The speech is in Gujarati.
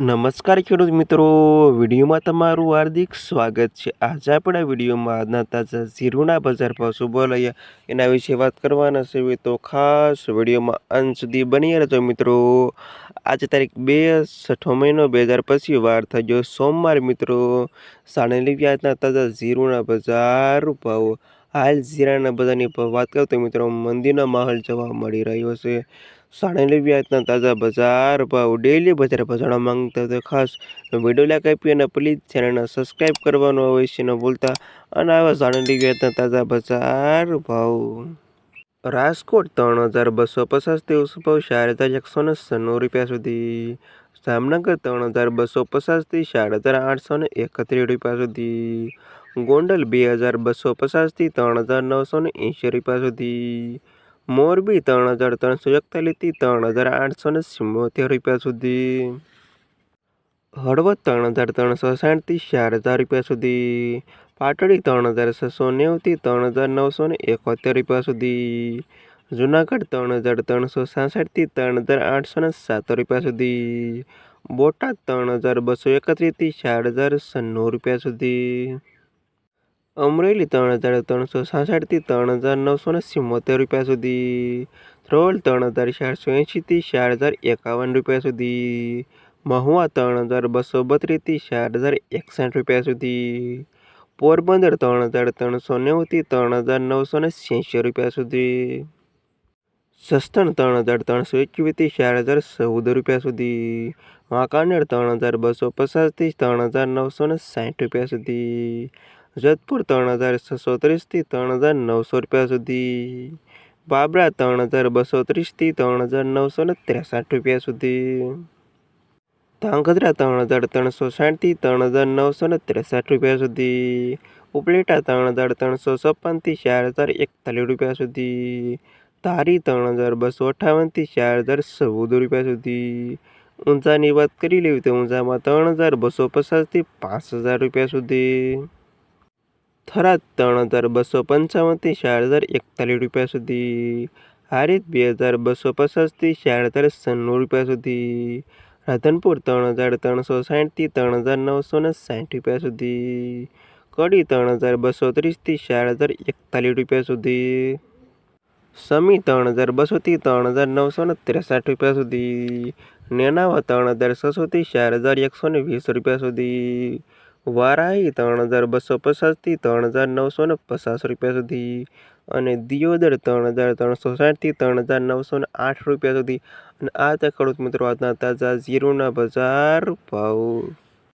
નમસ્કાર ખેડૂત મિત્રો. વિડીયોમાં તમારું હાર્દિક સ્વાગત છે. આજે આપણે વિડીયોમાં આજના તાજા ઝીરુના બજાર ભાવ શું બોલાયા એના વિશે વાત કરવાના છે. તો ખાસ વિડીયોમાં અંત સુધી બની રહેજો મિત્રો. આજે તારીખ બે છઠ્ઠો મહિનો બે હજાર પછી વાર થઈ ગયો સોમવાર મિત્રો. સાણે લીધી આજના તાજા ઝીરુના બજાર ભાવ હાલ ઝીરાના બજારની વાત કરું તો મિત્રો મંદિરનો માહોલ જોવા મળી રહ્યો છે. સાણેલી વ્યાજના તાજા બજાર ભાવ ડેલી બજાર ભાવ માંગતા તો ખાસ વીડિયો લાઈક આપી અને પ્લીઝ ચેનલને સબસ્ક્રાઈબ કરવાનું અવશ્ય ન ભૂલતા. અને આવા સાણેલી વ્યાજના તાજા બજાર ભાવ. રાજકોટ ત્રણ હજાર બસો પચાસથી ઓછો ભાવ? ચાર હજાર એકસો ને સન્નું રૂપિયા સુધી. જામનગર ત્રણ હજાર બસો પચાસથી ચાર હજાર આઠસો ને એકત્રીસ રૂપિયા સુધી. ગોંડલ બે હજાર બસો પચાસથી ત્રણ હજાર નવસો ને એંશી રૂપિયા સુધી. મોરબી ત્રણ હજાર ત્રણસો એકતાલીસથી ત્રણ હજાર આઠસો ને સિત્તોતેર રૂપિયા સુધી. હળવદ ત્રણ હજાર ત્રણસો સાઠથી ચાર હજાર રૂપિયા સુધી. પાટડી ત્રણ હજાર છસો નેવુંથી ત્રણ હજાર નવસો ને એકોતેર રૂપિયા સુધી. જુનાગઢ ત્રણ હજાર ત્રણસો સાસઠથી ત્રણ હજાર આઠસો ને સાત રૂપિયા સુધી. બોટાદ ત્રણ હજાર બસો એકત્રીસથી ચાર હજાર છન્નું રૂપિયા સુધી. અમરેલી ત્રણ હજાર ત્રણસો સાસઠથી ત્રણ હજાર નવસો ને સિત્તોતેર રૂપિયા સુધી. ધ્રોલ ત્રણ હજાર ચારસો એંશીથી ચાર હજાર એકાવન રૂપિયા સુધી. મહુવા ત્રણ હજાર બસો બત્રીસથી ચાર હજાર એકસઠ રૂપિયા સુધી. પોરબંદર ત્રણ હજાર ત્રણસો નેવુંથી ત્રણ હજાર નવસો ને છ્યાસી રૂપિયા સુધી. સસ્તન ત્રણ હજાર ત્રણસો એકવીસથી ચાર હજાર ચૌદ રૂપિયા સુધી. વાંકાનેર ત્રણ હજાર બસો પચાસથી ત્રણ હજાર નવસો ને સાઠ રૂપિયા સુધી. જેતપુર ત્રણ હજાર છસો ત્રીસથી ત્રણ હજાર નવસો રૂપિયા સુધી. બાબરા ત્રણ હજાર બસો ત્રીસથી ત્રણ હજાર નવસો ને ત્રેસઠ રૂપિયા સુધી. ધાંગધ્રા ત્રણ હજાર ત્રણસો સાઠથી ત્રણ હજાર નવસો ને ત્રેસઠ રૂપિયા સુધી. ઉપલેટા ત્રણ હજાર ત્રણસો છપ્પનથી ચાર હજાર એકતાલીસ રૂપિયા સુધી. ધારી ત્રણ હજાર બસો અઠાવનથી ચાર હજાર ચૌદ રૂપિયા સુધી. ઊંઝાની વાત કરી લેવી તો ઊંઝામાં ત્રણ હજાર બસો પચાસથી પાંચ હજાર રૂપિયા સુધી. થરાદ, ત્રણ હજાર બસો પંચાવનથી ચાર હજાર એકતાલીસ રૂપિયા સુધી. હારીત બે હજાર બસો પચાસથી ચાર હજાર સન્નું રૂપિયા સુધી. રાધનપુર, ત્રણ હજાર ત્રણસો સાઠથી ત્રણ હજાર નવસો ને સાઠ રૂપિયા સુધી. કડી, ત્રણ હજાર બસો ત્રીસથી ચાર હજાર એકતાલીસ રૂપિયા સુધી. સમી, ત્રણ હજાર બસોથી ત્રણ હજાર નવસો ને ત્રેસઠ રૂપિયા સુધી. નેનાવા, ત્રણ હજાર છસોથી ચાર હજાર એકસો ને વીસ રૂપિયા સુધી. વારાહી ત્રણ હજાર બસો પચાસથી ત્રણ હજાર નવસો ને પચાસ રૂપિયા સુધી અને દિયોદર ત્રણ હજાર ત્રણસો સાઠથી ત્રણ હજાર નવસો ને આઠ રૂપિયા સુધી. અને આ તે ખેડૂત મિત્રો, આજના તાજા ઝીરોના બજાર ભાવ.